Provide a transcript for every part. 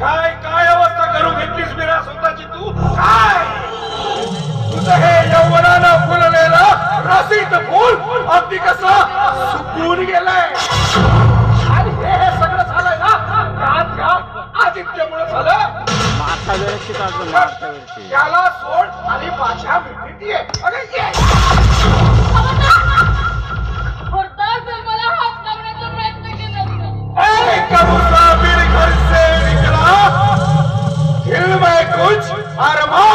काय काय अवस्था करून घेतलीस बिरा स्वतःची तू? काय? तुझं हे यवनानं फुललेला रसिक फुल अगदी कसा सुकून गेलाय. आणि हे सगळं झालंय ना? रात घात आदित्यमुळे झालं. मागच्या वेळेची मागच्या वेळेची माझ्या भेटीत ये अरे ये होताच मला हात लावण्याचा प्रयत्न केला होता. एक मुसाफिर घर से निकला दिल में कुछ अरमान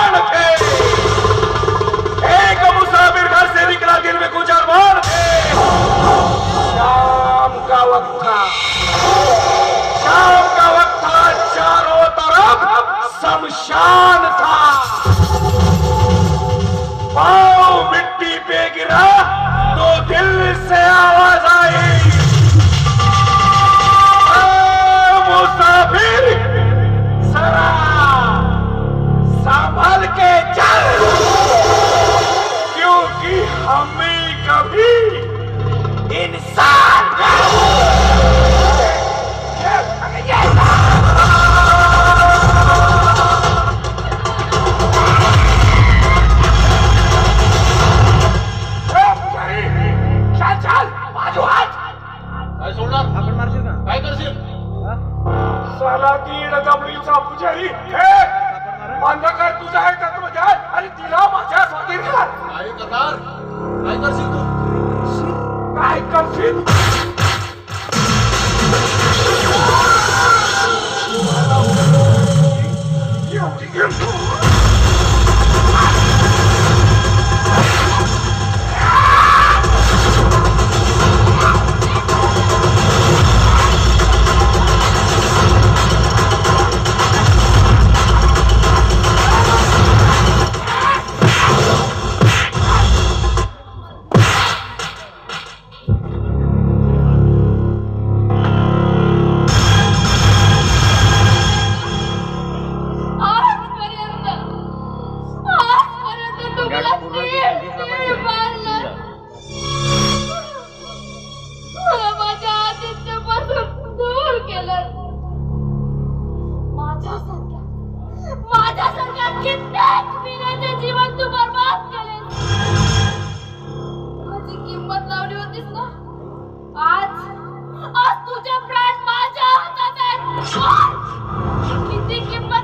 मिट्टी पे गिरा तो दिल से आवाज आई। साला दीड जबडीचा पुजारी. हे बंद कर तुझा आहे तत्वज्ञ आणि तिला माझ्या स्वाधीन कर. काय करणार काय करशील कित्येक विनाचे जीवन माझी किंमत लावली होतीस ना आज आज तुझे प्राण माझ्या हातात आहेत. किती किंमत